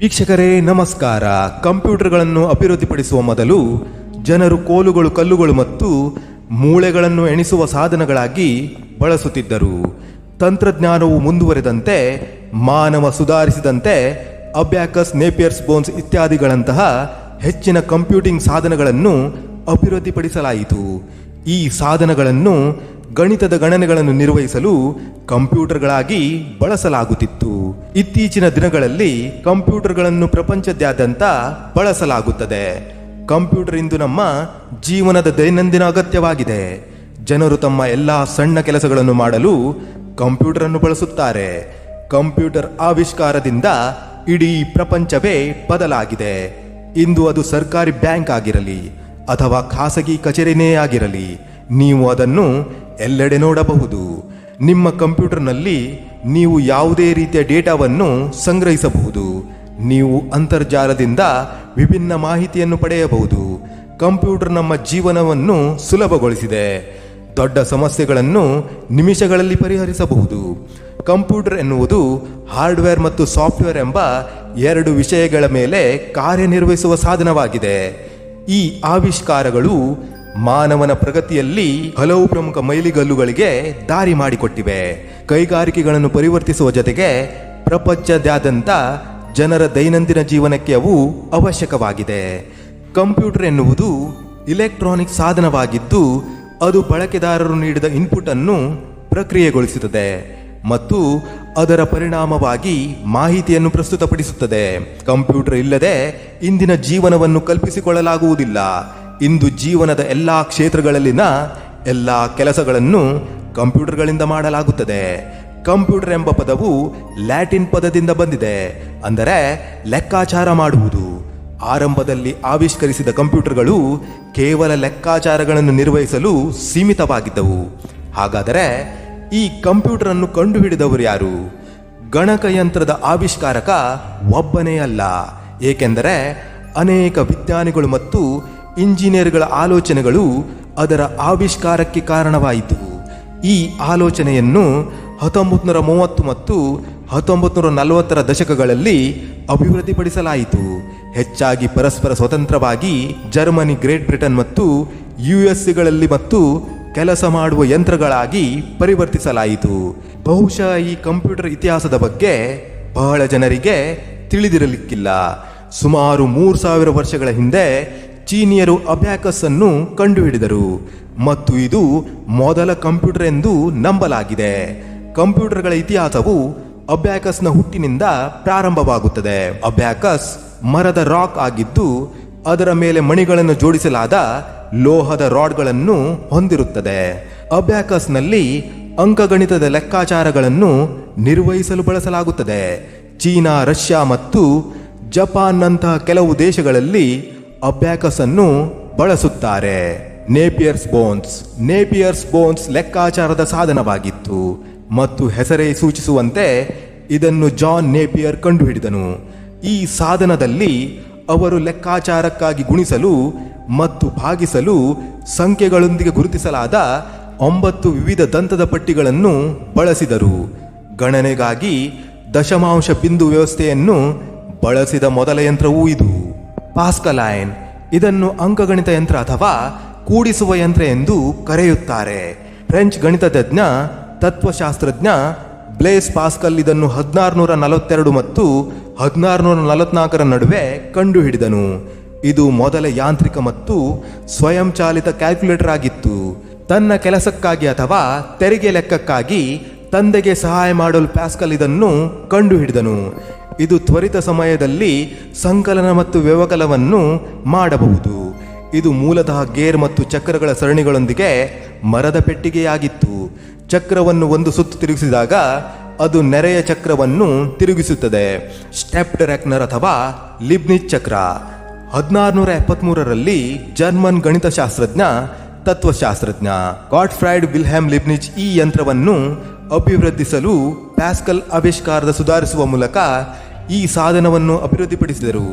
ವೀಕ್ಷಕರೇ, ನಮಸ್ಕಾರ. ಕಂಪ್ಯೂಟರ್ಗಳನ್ನು ಅಭಿವೃದ್ಧಿಪಡಿಸುವ ಮೊದಲು ಜನರು ಕೋಲುಗಳು, ಕಲ್ಲುಗಳು ಮತ್ತು ಮೂಳೆಗಳನ್ನು ಎಣಿಸುವ ಸಾಧನಗಳಾಗಿ ಬಳಸುತ್ತಿದ್ದರು. ತಂತ್ರಜ್ಞಾನವು ಮುಂದುವರೆದಂತೆ, ಮಾನವ ಸುಧಾರಿಸಿದಂತೆ, ಅಬ್ಯಾಕಸ್, ನೇಪಿಯರ್ಸ್, ಬೋನ್ಸ್ ಇತ್ಯಾದಿಗಳಂತಹ ಹೆಚ್ಚಿನ ಕಂಪ್ಯೂಟಿಂಗ್ ಸಾಧನಗಳನ್ನು ಅಭಿವೃದ್ಧಿಪಡಿಸಲಾಯಿತು. ಈ ಸಾಧನಗಳನ್ನು ಗಣಿತದ ಗಣನೆಗಳನ್ನು ನಿರ್ವಹಿಸಲು ಕಂಪ್ಯೂಟರ್ಗಳಾಗಿ ಬಳಸಲಾಗುತ್ತಿತ್ತು. ಇತ್ತೀಚಿನ ದಿನಗಳಲ್ಲಿ ಕಂಪ್ಯೂಟರ್ಗಳನ್ನು ಪ್ರಪಂಚದಾದ್ಯಂತ ಬಳಸಲಾಗುತ್ತದೆ. ಕಂಪ್ಯೂಟರ್ ಇಂದು ನಮ್ಮ ಜೀವನದ ದೈನಂದಿನ ಅಗತ್ಯವಾಗಿದೆ. ಜನರು ತಮ್ಮ ಎಲ್ಲ ಸಣ್ಣ ಕೆಲಸಗಳನ್ನು ಮಾಡಲು ಕಂಪ್ಯೂಟರ್ ಅನ್ನು ಬಳಸುತ್ತಾರೆ. ಕಂಪ್ಯೂಟರ್ ಆವಿಷ್ಕಾರದಿಂದ ಇಡೀ ಪ್ರಪಂಚವೇ ಬದಲಾಗಿದೆ. ಇಂದು ಅದು ಸರ್ಕಾರಿ ಬ್ಯಾಂಕ್ ಆಗಿರಲಿ ಅಥವಾ ಖಾಸಗಿ ಕಚೇರಿನೇ ಆಗಿರಲಿ, ನೀವು ಅದನ್ನು ಎಲ್ಲೆಡೆ ನೋಡಬಹುದು. ನಿಮ್ಮ ಕಂಪ್ಯೂಟರ್ನಲ್ಲಿ ನೀವು ಯಾವುದೇ ರೀತಿಯ ಡೇಟಾವನ್ನು ಸಂಗ್ರಹಿಸಬಹುದು. ನೀವು ಅಂತರ್ಜಾಲದಿಂದ ವಿಭಿನ್ನ ಮಾಹಿತಿಯನ್ನು ಪಡೆಯಬಹುದು. ಕಂಪ್ಯೂಟರ್ ನಮ್ಮ ಜೀವನವನ್ನು ಸುಲಭಗೊಳಿಸಿದೆ. ದೊಡ್ಡ ಸಮಸ್ಯೆಗಳನ್ನು ನಿಮಿಷಗಳಲ್ಲಿ ಪರಿಹರಿಸಬಹುದು. ಕಂಪ್ಯೂಟರ್ ಎನ್ನುವುದು ಹಾರ್ಡ್ವೇರ್ ಮತ್ತು ಸಾಫ್ಟ್ವೇರ್ ಎಂಬ ಎರಡು ವಿಷಯಗಳ ಮೇಲೆ ಕಾರ್ಯನಿರ್ವಹಿಸುವ ಸಾಧನವಾಗಿದೆ. ಈ ಆವಿಷ್ಕಾರಗಳು ಮಾನವನ ಪ್ರಗತಿಯಲ್ಲಿ ಹಲವು ಪ್ರಮುಖ ಮೈಲಿಗಲ್ಲುಗಳಿಗೆ ದಾರಿ ಮಾಡಿಕೊಟ್ಟಿವೆ. ಕೈಗಾರಿಕೆಗಳನ್ನು ಪರಿವರ್ತಿಸುವ ಜೊತೆಗೆ ಪ್ರಪಂಚದಾದ್ಯಂತ ಜನರ ದೈನಂದಿನ ಜೀವನಕ್ಕೆ ಅವು ಅವಶ್ಯಕವಾಗಿದೆ. ಕಂಪ್ಯೂಟರ್ ಎನ್ನುವುದು ಇಲೆಕ್ಟ್ರಾನಿಕ್ ಸಾಧನವಾಗಿದ್ದು, ಅದು ಬಳಕೆದಾರರು ನೀಡಿದ ಇನ್ಪುಟ್ ಅನ್ನು ಪ್ರಕ್ರಿಯೆಗೊಳಿಸುತ್ತದೆ. ಮತ್ತು ಅದರ ಪರಿಣಾಮವಾಗಿ ಮಾಹಿತಿಯನ್ನು ಪ್ರಸ್ತುತಪಡಿಸುತ್ತದೆ. ಕಂಪ್ಯೂಟರ್ ಇಲ್ಲದೆ ಇಂದಿನ ಜೀವನವನ್ನು ಕಲ್ಪಿಸಿಕೊಳ್ಳಲಾಗುವುದಿಲ್ಲ. ಇಂದು ಜೀವನದ ಎಲ್ಲಾ ಕ್ಷೇತ್ರಗಳಲ್ಲಿನ ಎಲ್ಲಾ ಕೆಲಸಗಳನ್ನು ಕಂಪ್ಯೂಟರ್ಗಳಿಂದ ಮಾಡಲಾಗುತ್ತದೆ. ಕಂಪ್ಯೂಟರ್ ಎಂಬ ಪದವು ಲ್ಯಾಟಿನ್ ಪದದಿಂದ ಬಂದಿದೆ. ಅಂದರೆ ಲೆಕ್ಕಾಚಾರ ಮಾಡುವುದು. ಆರಂಭದಲ್ಲಿ ಆವಿಷ್ಕರಿಸಿದ ಕಂಪ್ಯೂಟರ್ಗಳು ಕೇವಲ ಲೆಕ್ಕಾಚಾರಗಳನ್ನು ನಿರ್ವಹಿಸಲು ಸೀಮಿತವಾಗಿದ್ದವು. ಹಾಗಾದರೆ ಈ ಕಂಪ್ಯೂಟರ್ ಅನ್ನು ಕಂಡುಹಿಡಿದವರು ಯಾರು? ಗಣಕಯಂತ್ರದ ಆವಿಷ್ಕಾರಕ ಒಬ್ಬನೇ ಅಲ್ಲ. ಏಕೆಂದರೆ ಅನೇಕ ವಿಜ್ಞಾನಿಗಳು ಮತ್ತು ಇಂಜಿನಿಯರ್ಗಳ ಆಲೋಚನೆಗಳು ಅದರ ಆವಿಷ್ಕಾರಕ್ಕೆ ಕಾರಣವಾಯಿತು. ಈ ಆಲೋಚನೆಯನ್ನು ಹತ್ತೊಂಬತ್ತು ಮೂವತ್ತು ಮತ್ತು ಹತ್ತೊಂಬತ್ತು ನೂರ ನಲವತ್ತರ ದಶಕಗಳಲ್ಲಿ ಅಭಿವೃದ್ಧಿಪಡಿಸಲಾಯಿತು. ಹೆಚ್ಚಾಗಿ ಪರಸ್ಪರ ಸ್ವತಂತ್ರವಾಗಿ ಜರ್ಮನಿ, ಗ್ರೇಟ್ ಬ್ರಿಟನ್ ಮತ್ತು ಯು ಗಳಲ್ಲಿ ಮತ್ತು ಕೆಲಸ ಮಾಡುವ ಯಂತ್ರಗಳಾಗಿ ಪರಿವರ್ತಿಸಲಾಯಿತು. ಬಹುಶಃ ಈ ಕಂಪ್ಯೂಟರ್ ಇತಿಹಾಸದ ಬಗ್ಗೆ ಬಹಳ ಜನರಿಗೆ ತಿಳಿದಿರಲಿಕ್ಕಿಲ್ಲ. ಸುಮಾರು ಮೂರು ಸಾವಿರ ವರ್ಷಗಳ ಹಿಂದೆ ಚೀನಿಯರು ಅಬ್ಯಾಕಸ್ ಅನ್ನು ಕಂಡುಹಿಡಿದರು. ಮತ್ತು ಇದು ಮೊದಲ ಕಂಪ್ಯೂಟರ್ ಎಂದು ನಂಬಲಾಗಿದೆ. ಕಂಪ್ಯೂಟರ್ಗಳ ಇತಿಹಾಸವು ಅಬ್ಯಾಕಸ್ನ ಹುಟ್ಟಿನಿಂದ ಪ್ರಾರಂಭವಾಗುತ್ತದೆ. ಅಬ್ಯಾಕಸ್ ಮರದ ರಾಕ್ ಆಗಿದ್ದು ಅದರ ಮೇಲೆ ಮಣಿಗಳನ್ನು ಜೋಡಿಸಲಾದ ಲೋಹದ ರಾಡ್ಗಳನ್ನು ಹೊಂದಿರುತ್ತದೆ. ಅಬ್ಯಾಕಸ್ನಲ್ಲಿ ಅಂಕಗಣಿತದ ಲೆಕ್ಕಾಚಾರಗಳನ್ನು ನಿರ್ವಹಿಸಲು ಬಳಸಲಾಗುತ್ತದೆ. ಚೀನಾ, ರಷ್ಯಾ ಮತ್ತು ಜಪಾನ್ನಂತಹ ಕೆಲವು ದೇಶಗಳಲ್ಲಿ ಅಬ್ಯಾಕಸ್ ಅನ್ನು ಬಳಸುತ್ತಾರೆ. ನೇಪಿಯರ್ಸ್ ಬೋನ್ಸ್. ನೇಪಿಯರ್ಸ್ ಬೋನ್ಸ್ ಲೆಕ್ಕಾಚಾರದ ಸಾಧನವಾಗಿತ್ತು ಮತ್ತು ಹೆಸರೇ ಸೂಚಿಸುವಂತೆ ಇದನ್ನು ಜಾನ್ ನೇಪಿಯರ್ ಕಂಡುಹಿಡಿದನು. ಈ ಸಾಧನದಲ್ಲಿ ಅವರು ಲೆಕ್ಕಾಚಾರಕ್ಕಾಗಿ ಗುಣಿಸಲು ಮತ್ತು ಭಾಗಿಸಲು ಸಂಖ್ಯೆಗಳೊಂದಿಗೆ ಗುರುತಿಸಲಾದ ಒಂಬತ್ತು ವಿವಿಧ ದಂತದ ಪಟ್ಟಿಗಳನ್ನು ಬಳಸಿದರು. ಗಣನೆಗಾಗಿ ದಶಮಾಂಶ ಬಿಂದು ವ್ಯವಸ್ಥೆಯನ್ನು ಬಳಸಿದ ಮೊದಲ ಯಂತ್ರವೂ ಇದು. ಪಾಸ್ಕಲೈನ್, ಇದನ್ನು ಅಂಕಗಣಿತ ಯಂತ್ರ ಅಥವಾ ಕೂಡಿಸುವ ಯಂತ್ರ ಎಂದು ಕರೆಯುತ್ತಾರೆ. ಫ್ರೆಂಚ್ ಗಣಿತಜ್ಞ ತತ್ವಶಾಸ್ತ್ರಜ್ಞ ಬ್ಲೇಸ್ ಪಾಸ್ಕಲ್ ಇದನ್ನು ಹದಿನಾರುನೂರ ನಲವತ್ತೆರಡು ಮತ್ತು ಹದಿನಾರುನೂರ ನಲವತ್ನಾಲ್ಕರ ನಡುವೆ ಕಂಡುಹಿಡಿದನು. ಇದು ಮೊದಲ ಯಾಂತ್ರಿಕ ಮತ್ತು ಸ್ವಯಂಚಾಲಿತ ಕ್ಯಾಲ್ಕುಲೇಟರ್ ಆಗಿತ್ತು. ತನ್ನ ಕೆಲಸಕ್ಕಾಗಿ ಅಥವಾ ತೆರಿಗೆ ಲೆಕ್ಕಕ್ಕಾಗಿ ತಂದೆಗೆ ಸಹಾಯ ಮಾಡಲು ಪ್ಯಾಸ್ಕಲ್ ಇದನ್ನು ಕಂಡುಹಿಡಿದನು. ಇದು ತ್ವರಿತ ಸಮಯದಲ್ಲಿ ಸಂಕಲನ ಮತ್ತು ವ್ಯವಕಲವನ್ನು ಮಾಡಬಹುದು. ಇದು ಮೂಲತಃ ಗೇರ್ ಮತ್ತು ಚಕ್ರಗಳ ಸರಣಿಗಳೊಂದಿಗೆ ಮರದ ಪೆಟ್ಟಿಗೆಯಾಗಿತ್ತು. ಚಕ್ರವನ್ನು ಒಂದು ಸುತ್ತು ತಿರುಗಿಸಿದಾಗ ಅದು ನೆರೆಯ ಚಕ್ರವನ್ನು ತಿರುಗಿಸುತ್ತದೆ. ಸ್ಟೆಪ್ ರೆಕ್ನರ್ ಅಥವಾ ಲಿಬ್ನಿಚ್ ಚಕ್ರ. ಹದಿನಾರುನೂರ ಎಪ್ಪತ್ಮೂರರಲ್ಲಿ ಜರ್ಮನ್ ಗಣಿತಶಾಸ್ತ್ರಜ್ಞ, ತತ್ವಶಾಸ್ತ್ರಜ್ಞ ಗಾಡ್ಫ್ರೈಡ್ ವಿಲ್ಹ್ಯಾಮ್ ಲಿಬ್ನಿಜ್ ಈ ಯಂತ್ರವನ್ನು ಅಭಿವೃದ್ಧಿಸಲು ಪ್ಯಾಸ್ಕಲ್ ಆವಿಷ್ಕಾರದ ಸುಧಾರಿಸುವ ಮೂಲಕ ಈ ಸಾಧನವನ್ನು ಅಭಿವೃದ್ಧಿಪಡಿಸಿದರು.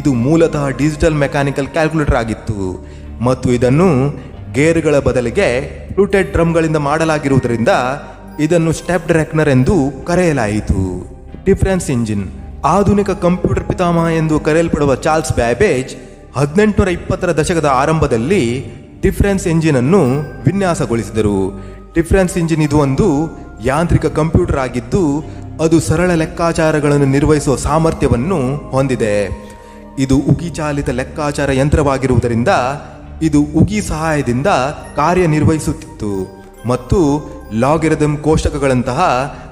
ಇದು ಮೂಲತಃ ಡಿಜಿಟಲ್ ಮೆಕ್ಯಾನಿಕಲ್ ಕ್ಯಾಲ್ಕುಲೇಟರ್ ಆಗಿತ್ತು ಮತ್ತು ಇದನ್ನು ಗೇರ್ಗಳ ಬದಲಿಗೆ ಫ್ಲೂಟೆಡ್ ಡ್ರಮ್ಗಳಿಂದ ಮಾಡಲಾಗಿರುವುದರಿಂದ ಇದನ್ನು ಸ್ಟೆಪ್ ಡ್ರ್ಯಾಕ್ನರ್ ಎಂದು ಕರೆಯಲಾಯಿತು. ಡಿಫರೆನ್ಸ್ ಇಂಜಿನ್ ಆಧುನಿಕ ಕಂಪ್ಯೂಟರ್ ಪಿತಾಮಹ ಎಂದು ಕರೆಯಲ್ಪಡುವ ಚಾರ್ಲ್ಸ್ ಬ್ಯಾಬೇಜ್ ಹದಿನೆಂಟುನೂರ ಇಪ್ಪತ್ತರ ದಶಕದ ಆರಂಭದಲ್ಲಿ ಡಿಫರೆನ್ಸ್ ಎಂಜಿನ್ ಅನ್ನು ವಿನ್ಯಾಸಗೊಳಿಸಿದರು. ಡಿಫರೆನ್ಸ್ ಇಂಜಿನ್ ಇದು ಒಂದು ಯಾಂತ್ರಿಕ ಕಂಪ್ಯೂಟರ್ ಆಗಿದ್ದು, ಅದು ಸರಳ ಲೆಕ್ಕಾಚಾರಗಳನ್ನು ನಿರ್ವಹಿಸುವ ಸಾಮರ್ಥ್ಯವನ್ನು ಹೊಂದಿದೆ. ಇದು ಉಗಿ ಚಾಲಿತ ಲೆಕ್ಕಾಚಾರ ಯಂತ್ರವಾಗಿರುವುದರಿಂದ ಇದು ಉಗಿ ಸಹಾಯದಿಂದ ಕಾರ್ಯನಿರ್ವಹಿಸುತ್ತಿತ್ತು ಮತ್ತು ಲಾಗಿರದಮ್ ಕೋಷ್ಟಕಗಳಂತಹ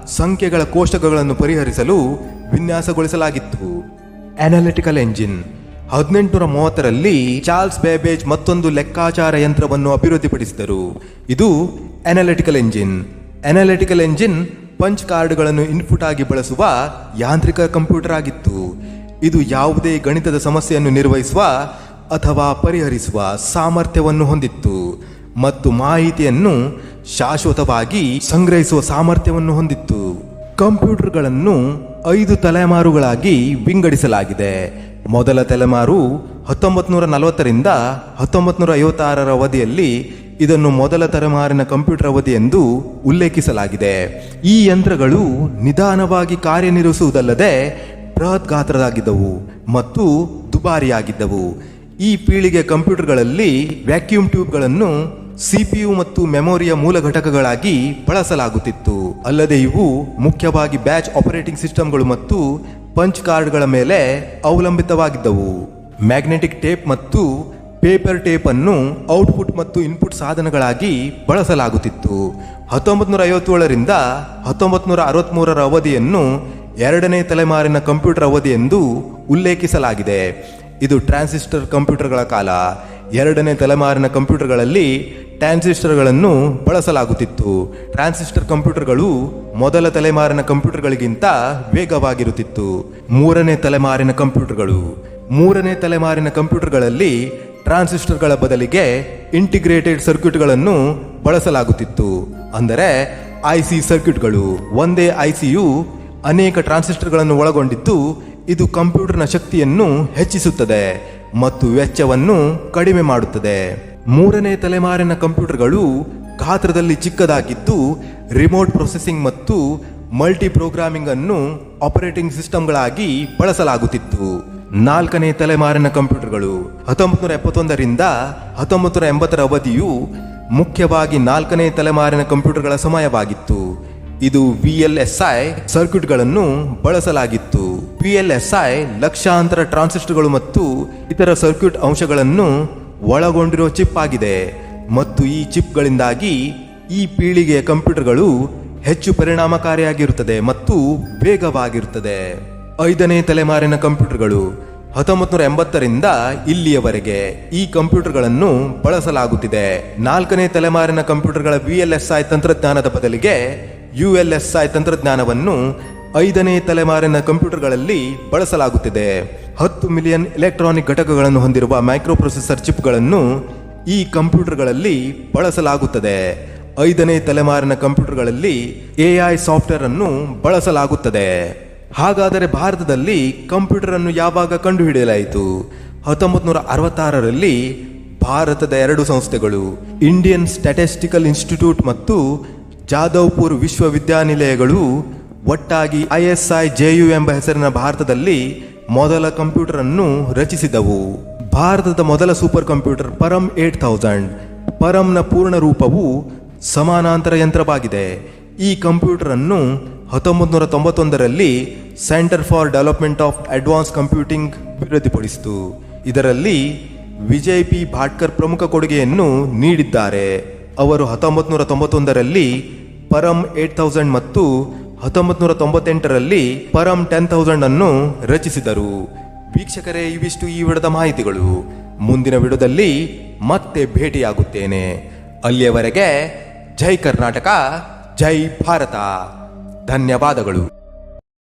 ಸಂಖ್ಯೆಗಳ ಕೋಷ್ಟಕಗಳನ್ನು ಪರಿಹರಿಸಲು ವಿನ್ಯಾಸಗೊಳಿಸಲಾಗಿತ್ತು. ಅನಾಲಿಟಿಕಲ್ ಎಂಜಿನ್ ಹದಿನೆಂಟುನೂರ ಮೂವತ್ತರಲ್ಲಿ ಚಾರ್ಲ್ಸ್ ಬೇಬೇಜ್ ಮತ್ತೊಂದು ಲೆಕ್ಕಾಚಾರ ಯಂತ್ರವನ್ನು ಅಭಿವೃದ್ಧಿಪಡಿಸಿದರು. ಇದು analytical engine analytical engine punch ಕಾರ್ಡ್ಗಳನ್ನು ಇನ್ಪುಟ್ ಆಗಿ ಬಳಸುವ ಯಾಂತ್ರಿಕ ಕಂಪ್ಯೂಟರ್ ಆಗಿತ್ತು. ಇದು ಯಾವುದೇ ಗಣಿತದ ಸಮಸ್ಯೆಯನ್ನು ನಿರ್ವಹಿಸುವ ಅಥವಾ ಪರಿಹರಿಸುವ ಸಾಮರ್ಥ್ಯವನ್ನು ಹೊಂದಿತ್ತು ಮತ್ತು ಮಾಹಿತಿಯನ್ನು ಶಾಶ್ವತವಾಗಿ ಸಂಗ್ರಹಿಸುವ ಸಾಮರ್ಥ್ಯವನ್ನು ಹೊಂದಿತ್ತು. ಕಂಪ್ಯೂಟರ್ಗಳನ್ನು ಐದು ತಲೆಮಾರುಗಳಾಗಿ ವಿಂಗಡಿಸಲಾಗಿದೆ. ಮೊದಲ ತಲೆಮಾರು ಹತ್ತೊಂಬತ್ತು ನೂರ ನಲವತ್ತರಿಂದ ಹತ್ತೊಂಬತ್ತು ನೂರ ಐವತ್ತಾರರ ಅವಧಿಯಲ್ಲಿ ಇದನ್ನು ಮೊದಲ ತಲೆಮಾರಿನ ಕಂಪ್ಯೂಟರ್ ಅವಧಿ ಎಂದು ಉಲ್ಲೇಖಿಸಲಾಗಿದೆ. ಈ ಯಂತ್ರಗಳು ನಿಧಾನವಾಗಿ ಕಾರ್ಯನಿರ್ವಹಿಸುವುದಲ್ಲದೆ ಬೃಹತ್ ಗಾತ್ರದಾಗಿದ್ದವು ಮತ್ತು ದುಬಾರಿಯಾಗಿದ್ದವು. ಈ ಪೀಳಿಗೆ ಕಂಪ್ಯೂಟರ್ಗಳಲ್ಲಿ ವ್ಯಾಕ್ಯೂಮ್ ಟ್ಯೂಬ್ಗಳನ್ನು ಸಿಪಿಯು ಮತ್ತು ಮೆಮೊರಿಯ ಮೂಲ ಘಟಕಗಳಾಗಿ ಬಳಸಲಾಗುತ್ತಿತ್ತು. ಅಲ್ಲದೆ ಇವು ಮುಖ್ಯವಾಗಿ ಬ್ಯಾಚ್ ಆಪರೇಟಿಂಗ್ ಸಿಸ್ಟಮ್ಗಳು ಮತ್ತು ಪಂಚ್ ಕಾರ್ಡ್ಗಳ ಮೇಲೆ ಅವಲಂಬಿತವಾಗಿದ್ದವು. ಮ್ಯಾಗ್ನೆಟಿಕ್ ಟೇಪ್ ಮತ್ತು ಪೇಪರ್ ಟೇಪ್ ಅನ್ನು ಔಟ್ಪುಟ್ ಮತ್ತು ಇನ್ಪುಟ್ ಸಾಧನಗಳಾಗಿ ಬಳಸಲಾಗುತ್ತಿತ್ತು. ಹತ್ತೊಂಬತ್ತು ನೂರ ಐವತ್ತೇಳರಿಂದ ಹತ್ತೊಂಬತ್ತು ಅರವತ್ತ್ಮೂರರ ಅವಧಿಯನ್ನು ಎರಡನೇ ತಲೆಮಾರಿನ ಕಂಪ್ಯೂಟರ್ ಅವಧಿ ಎಂದು ಉಲ್ಲೇಖಿಸಲಾಗಿದೆ. ಇದು ಟ್ರಾನ್ಸಿಸ್ಟರ್ ಕಂಪ್ಯೂಟರ್ಗಳ ಕಾಲ. ಎರಡನೇ ತಲೆಮಾರಿನ ಕಂಪ್ಯೂಟರ್ಗಳಲ್ಲಿ ಟ್ರಾನ್ಸಿಸ್ಟರ್ಗಳನ್ನು ಬಳಸಲಾಗುತ್ತಿತ್ತು. ಟ್ರಾನ್ಸಿಸ್ಟರ್ ಕಂಪ್ಯೂಟರ್ಗಳು ಮೊದಲ ತಲೆಮಾರಿನ ಕಂಪ್ಯೂಟರ್ಗಳಿಗಿಂತ ವೇಗವಾಗಿರುತ್ತಿತ್ತು. ಮೂರನೇ ತಲೆಮಾರಿನ ಕಂಪ್ಯೂಟರ್ಗಳು. ಮೂರನೇ ತಲೆಮಾರಿನ ಕಂಪ್ಯೂಟರ್ಗಳಲ್ಲಿ ಟ್ರಾನ್ಸಿಸ್ಟರ್ಗಳ ಬದಲಿಗೆ ಇಂಟಿಗ್ರೇಟೆಡ್ ಸರ್ಕ್ಯೂಟ್ಗಳನ್ನು ಬಳಸಲಾಗುತ್ತಿತ್ತು. ಅಂದರೆ ಐ ಸಿ ಸರ್ಕ್ಯೂಟ್ಗಳು. ಒಂದೇ ಐ ಸಿಯು ಅನೇಕ ಟ್ರಾನ್ಸಿಸ್ಟರ್ಗಳನ್ನು ಒಳಗೊಂಡಿದ್ದು, ಇದು ಕಂಪ್ಯೂಟರ್ನ ಶಕ್ತಿಯನ್ನು ಹೆಚ್ಚಿಸುತ್ತದೆ. ಮತ್ತು ವೆಚ್ಚವನ್ನು ಕಡಿಮೆ ಮಾಡುತ್ತದೆ. ಮೂರನೇ ತಲೆಮಾರಿನ ಕಂಪ್ಯೂಟರ್ಗಳು ಗಾತ್ರದಲ್ಲಿ ಚಿಕ್ಕದಾಗಿದ್ದು, ರಿಮೋಟ್ ಪ್ರೊಸೆಸಿಂಗ್ ಮತ್ತು ಮಲ್ಟಿ ಪ್ರೋಗ್ರಾಮಿಂಗ್ ಅನ್ನು ಆಪರೇಟಿಂಗ್ ಸಿಸ್ಟಮ್ಗಳಾಗಿ ಬಳಸಲಾಗುತ್ತಿತ್ತು. ನಾಲ್ಕನೇ ತಲೆಮಾರಿನ ಕಂಪ್ಯೂಟರ್ಗಳು ಹತ್ತೊಂಬತ್ತು ನೂರ ಎಪ್ಪತ್ತೊಂದರಿಂದ ಹತ್ತೊಂಬತ್ತು ನೂರ ಎಂಬತ್ತರ ಅವಧಿಯು ಮುಖ್ಯವಾಗಿ ನಾಲ್ಕನೇ ತಲೆಮಾರಿನ ಕಂಪ್ಯೂಟರ್ಗಳ ಸಮಯವಾಗಿತ್ತು. ಇದು ವಿ ಎಲ್ ಎಸ್ ಐ ಸರ್ಕ್ಯೂಟ್ಗಳನ್ನು ಬಳಸಲಾಗಿತ್ತು. ವಿ ಎಲ್ ಎಸ್ ಐ ಲಕ್ಷಾಂತರ ಟ್ರಾನ್ಸಿಸ್ಟರ್ಗಳು ಮತ್ತು ಇತರ ಸರ್ಕ್ಯೂಟ್ ಅಂಶಗಳನ್ನು ಒಳಗೊಂಡಿರುವ ಚಿಪ್ ಆಗಿದೆ. ಮತ್ತು ಈ ಚಿಪ್ಗಳಿಂದಾಗಿ ಈ ಪೀಳಿಗೆಯ ಕಂಪ್ಯೂಟರ್ಗಳು ಹೆಚ್ಚು ಪರಿಣಾಮಕಾರಿಯಾಗಿರುತ್ತದೆ ಮತ್ತು ವೇಗವಾಗಿರುತ್ತದೆ. ಐದನೇ ತಲೆಮಾರಿನ ಕಂಪ್ಯೂಟರ್ಗಳು ಹತ್ತೊಂಬತ್ತು ನೂರ ಎಂಬತ್ತರಿಂದ ಇಲ್ಲಿಯವರೆಗೆ ಈ ಕಂಪ್ಯೂಟರ್ಗಳನ್ನು ಬಳಸಲಾಗುತ್ತಿದೆ. ನಾಲ್ಕನೇ ತಲೆಮಾರಿನ ಕಂಪ್ಯೂಟರ್ಗಳ ವಿ ಎಲ್ ಎಸ್ ಐ ತಂತ್ರಜ್ಞಾನದ ಬದಲಿಗೆ ಯು ಎಲ್ ಎಸ್ ಐ ತಂತ್ರಜ್ಞಾನವನ್ನು ಐದನೇ ತಲೆಮಾರಿನ ಕಂಪ್ಯೂಟರ್ಗಳಲ್ಲಿ ಬಳಸಲಾಗುತ್ತಿದೆ. ಹತ್ತು ಮಿಲಿಯನ್ ಎಲೆಕ್ಟ್ರಾನಿಕ್ ಘಟಕಗಳನ್ನು ಹೊಂದಿರುವ ಮೈಕ್ರೋಪ್ರೊಸೆಸರ್ ಚಿಪ್ಗಳನ್ನು ಈ ಕಂಪ್ಯೂಟರ್ಗಳಲ್ಲಿ ಬಳಸಲಾಗುತ್ತದೆ. ಐದನೇ ತಲೆಮಾರಿನ ಕಂಪ್ಯೂಟರ್ಗಳಲ್ಲಿ ಎಐ ಸಾಫ್ಟ್ವೇರ್ ಅನ್ನು ಬಳಸಲಾಗುತ್ತದೆ. ಹಾಗಾದರೆ ಭಾರತದಲ್ಲಿ ಕಂಪ್ಯೂಟರ್ ಅನ್ನು ಯಾವಾಗ ಕಂಡುಹಿಡಿಯಲಾಯಿತು? ಹತ್ತೊಂಬತ್ತು ನೂರ ಅರವತ್ತಾರರಲ್ಲಿ ಭಾರತದ ಎರಡು ಸಂಸ್ಥೆಗಳು, ಇಂಡಿಯನ್ ಸ್ಟ್ಯಾಟಿಸ್ಟಿಕಲ್ ಇನ್ಸ್ಟಿಟ್ಯೂಟ್ ಮತ್ತು ಜಾದವ್ಪುರ್ ವಿಶ್ವವಿದ್ಯಾನಿಲಯಗಳು ಒಟ್ಟಾಗಿ ಐಎಸ್ಐ ಜೆಯು ಎಂಬ ಹೆಸರಿನ ಭಾರತದಲ್ಲಿ ಮೊದಲ ಕಂಪ್ಯೂಟರ್ ಅನ್ನು ರಚಿಸಿದವು. ಭಾರತದ ಮೊದಲ super computer Param eight thousand. ಪರಂನ ಪೂರ್ಣ ರೂಪವು ಸಮಾನಾಂತರ ಯಂತ್ರವಾಗಿದೆ. ಈ ಕಂಪ್ಯೂಟರ್ ಅನ್ನು ಹತ್ತೊಂಬತ್ತು ನೂರ ತೊಂಬತ್ತೊಂದರಲ್ಲಿ centre for development of advance computing ಅಭಿವೃದ್ಧಿಪಡಿಸಿತು. ಇದರಲ್ಲಿ ವಿಜಯ್ ಪಿ. ಭಾಟ್ಕರ್ ಪ್ರಮುಖ ಕೊಡುಗೆಯನ್ನು ನೀಡಿದ್ದಾರೆ. ಅವರು ಹತ್ತೊಂಬತ್ತು ನೂರ ತೊಂಬತ್ತೊಂದರಲ್ಲಿ ಪರಂ ಏಟ್ ಥೌಸಂಡ್ ಮತ್ತು ಹತ್ತೊಂಬತ್ತು ನೂರ ತೊಂಬತ್ತೆಂಟರಲ್ಲಿ ಪರಂ ಟೆನ್ ಥೌಸಂಡ್ ಅನ್ನು ರಚಿಸಿದರು. ವೀಕ್ಷಕರೇ, ಇವಿಷ್ಟು ಈ ವಿಡದ ಮಾಹಿತಿಗಳು. ಮುಂದಿನ ವಿಡದಲ್ಲಿ ಮತ್ತೆ ಭೇಟಿಯಾಗುತ್ತೇನೆ. ಅಲ್ಲಿಯವರೆಗೆ ಜೈ ಕರ್ನಾಟಕ, ಜೈ ಭಾರತ. ಧನ್ಯವಾದಗಳು.